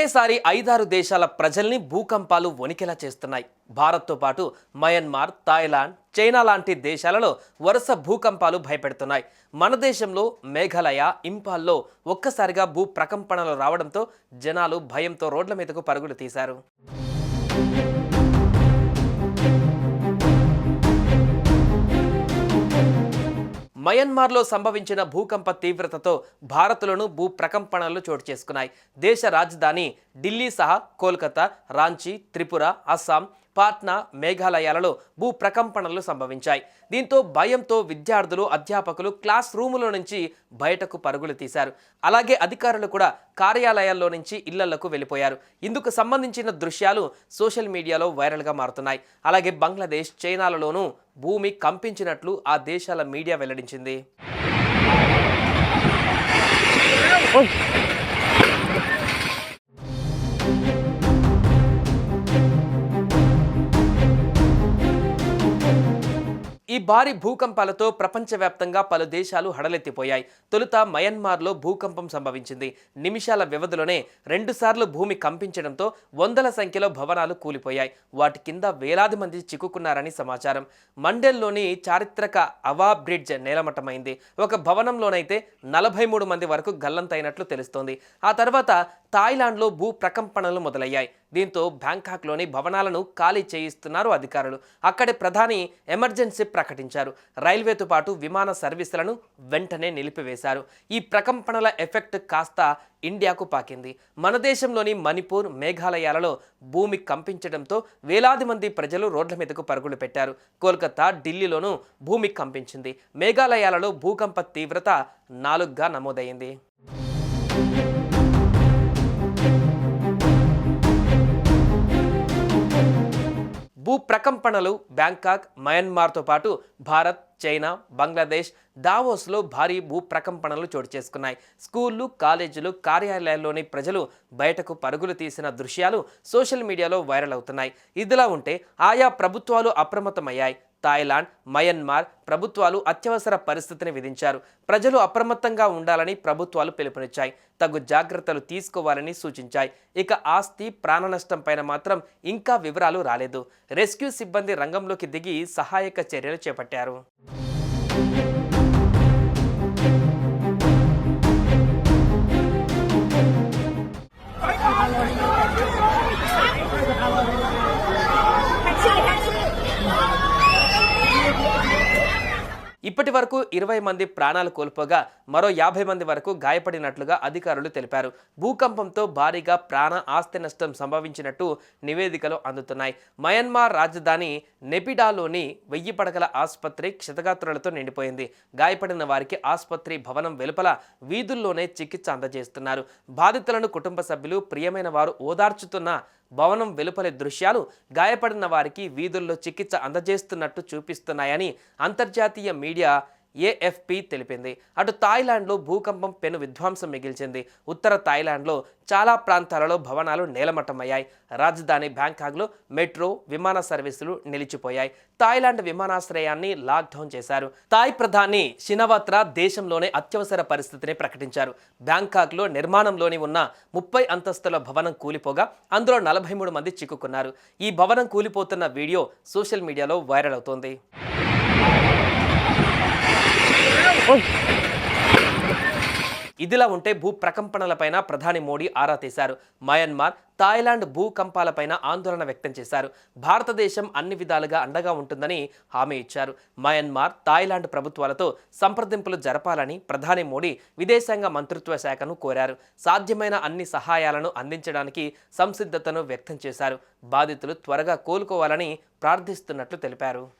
ఒకేసారి ఐదారు దేశాల ప్రజల్ని భూకంపాలు వణికేలా చేస్తున్నాయి. భారత్తో పాటు మయన్మార్ థాయిలాండ్ చైనా లాంటి దేశాలలో వరుస భూకంపాలు భయపెడుతున్నాయి. మన దేశంలో మేఘాలయ ఇంపాల్లో ఒక్కసారిగా భూ ప్రకంపనలు రావడంతో జనాలు భయంతో రోడ్ల మీదకు పరుగులు తీశారు. మయన్మార్లో సంభవించిన భూకంప తీవ్రతతో భారత్లోనూ భూ ప్రకంపనలు చోటు చేసుకున్నాయి. దేశ రాజధాని ఢిల్లీ సహా కోల్కతా రాంచీ త్రిపుర అస్సాం పాట్నా మేఘాలయాలలో భూ ప్రకంపనలు సంభవించాయి. దీంతో భయంతో విద్యార్థులు అధ్యాపకులు క్లాస్ రూముల నుంచి బయటకు పరుగులు తీశారు. అలాగే అధికారులు కూడా కార్యాలయాల్లో నుంచి ఇళ్ళలకు వెళ్ళిపోయారు. ఇందుకు సంబంధించిన దృశ్యాలు సోషల్ మీడియాలో వైరల్గా మారుతున్నాయి. అలాగే బంగ్లాదేశ్ చైనాలలోనూ భూమి కంపించినట్లు ఆ దేశాల మీడియా వెల్లడించింది. ఈ భారీ భూకంపాలతో ప్రపంచవ్యాప్తంగా పలు దేశాలు హడలెత్తిపోయాయి. తొలుత మయన్మార్లో భూకంపం సంభవించింది. నిమిషాల వ్యవధిలోనే రెండుసార్లు భూమి కంపించడంతో వందల సంఖ్యలో భవనాలు కూలిపోయాయి. వాటి కింద వేలాది మంది చిక్కుకున్నారని సమాచారం. మండెల్లోని చారిత్రక అవా బ్రిడ్జ్ నేలమట్టమైంది. ఒక భవనంలోనైతే నలభై మూడు మంది వరకు గల్లంతైనట్లు తెలుస్తోంది. ఆ తర్వాత థాయిలాండ్లో భూ ప్రకంపనలు మొదలయ్యాయి. దీంతో బ్యాంకాక్లోని భవనాలను ఖాళీ చేయిస్తున్నారు అధికారులు. అక్కడి ప్రధాని ఎమర్జెన్సీ ప్రకటించారు. రైల్వేతో పాటు విమాన సర్వీసులను వెంటనే నిలిపివేశారు. ఈ ప్రకంపనల ఎఫెక్ట్ కాస్త ఇండియాకు పాకింది. మన దేశంలోని మణిపూర్ మేఘాలయాలలో భూమి కంపించడంతో వేలాది మంది ప్రజలు రోడ్ల మీదకు పరుగులు పెట్టారు. కోల్కతా ఢిల్లీలోనూ భూమి కంపించింది. మేఘాలయాలలో భూకంప తీవ్రత నాలుగుగా నమోదైంది. భూ ప్రకంపనలు బ్యాంకాక్ మయన్మార్తో పాటు భారత్ చైనా బంగ్లాదేశ్ దావోస్లో భారీ భూ ప్రకంపనలు చోటు చేసుకున్నాయి. స్కూళ్ళు కాలేజీలు కార్యాలయాల్లోని ప్రజలు బయటకు పరుగులు తీసిన దృశ్యాలు సోషల్ మీడియాలో వైరల్ అవుతున్నాయి. ఇదిలా ఉంటే ఆయా ప్రభుత్వాలు అప్రమత్తమయ్యాయి. థాయిలాండ్ మయన్మార్ ప్రభుత్వాలు అత్యవసర పరిస్థితిని విధించారు. ప్రజలు అప్రమత్తంగా ఉండాలని ప్రభుత్వాలు పిలుపునిచ్చాయి. తగు జాగ్రత్తలు తీసుకోవాలని సూచించాయి. ఇక ఆస్తి ప్రాణ నష్టం పైన మాత్రం ఇంకా వివరాలు రాలేదు. రెస్క్యూ సిబ్బంది రంగంలోకి దిగి సహాయక చర్యలు చేపట్టారు. ఇప్పటి వరకు ఇరవై మంది ప్రాణాలు కోల్పోగా మరో యాభై మంది వరకు గాయపడినట్లుగా అధికారులు తెలిపారు. భూకంపంతో భారీగా ప్రాణ ఆస్తి నష్టం సంభవించినట్టు నివేదికలు అందుతున్నాయి. మయన్మార్ రాజధాని నెపిడాలోని వెయ్యి పడకల ఆసుపత్రి క్షతగాత్రులతో నిండిపోయింది. గాయపడిన వారికి ఆసుపత్రి భవనం వెలుపల వీధుల్లోనే చికిత్స అందజేస్తున్నారు. బాధితులను కుటుంబ సభ్యులు ప్రియమైన వారు ఓదార్చుతున్న భవనం వెలుపలి దృశ్యాలు గాయపడిన వారికి వీధుల్లో చికిత్స అందజేస్తున్నట్టు చూపిస్తున్నాయని అంతర్జాతీయ మీడియా ఏఎఫ్పి తెలిపింది. అటు థాయిలాండ్లో భూకంపం పెను విధ్వంసం మిగిల్చింది. ఉత్తర థాయిలాండ్లో చాలా ప్రాంతాలలో భవనాలు నేలమట్టమయ్యాయి. రాజధాని బ్యాంకాక్లో మెట్రో విమాన సర్వీసులు నిలిచిపోయాయి. థాయిలాండ్ విమానాశ్రయాన్ని లాక్డౌన్ చేశారు. థాయ్ ప్రధాని షినవాత్రా దేశంలోనే అత్యవసర పరిస్థితిని ప్రకటించారు. బ్యాంకాక్లో నిర్మాణంలోని ఉన్న ముప్పై అంతస్తుల భవనం కూలిపోగా అందులో నలభై మూడు మంది చిక్కుకున్నారు. ఈ భవనం కూలిపోతున్న వీడియో సోషల్ మీడియాలో వైరల్ అవుతోంది. ఇదిలా ఉంటే భూ ప్రకంపనలపైన ప్రధాని మోడీ ఆరా తీశారు. మయన్మార్ థాయిలాండ్ భూకంపాలపైన ఆందోళన వ్యక్తం చేశారు. భారతదేశం అన్ని విధాలుగా అండగా ఉంటుందని హామీ ఇచ్చారు. మయన్మార్ థాయిలాండ్ ప్రభుత్వాలతో సంప్రదింపులు జరపాలని ప్రధాని మోడీ విదేశాంగ మంత్రిత్వ శాఖను కోరారు. సాధ్యమైన అన్ని సహాయాలను అందించడానికి సంసిద్ధతను వ్యక్తం చేశారు. బాధితులు త్వరగా కోలుకోవాలని ప్రార్థిస్తున్నట్లు తెలిపారు.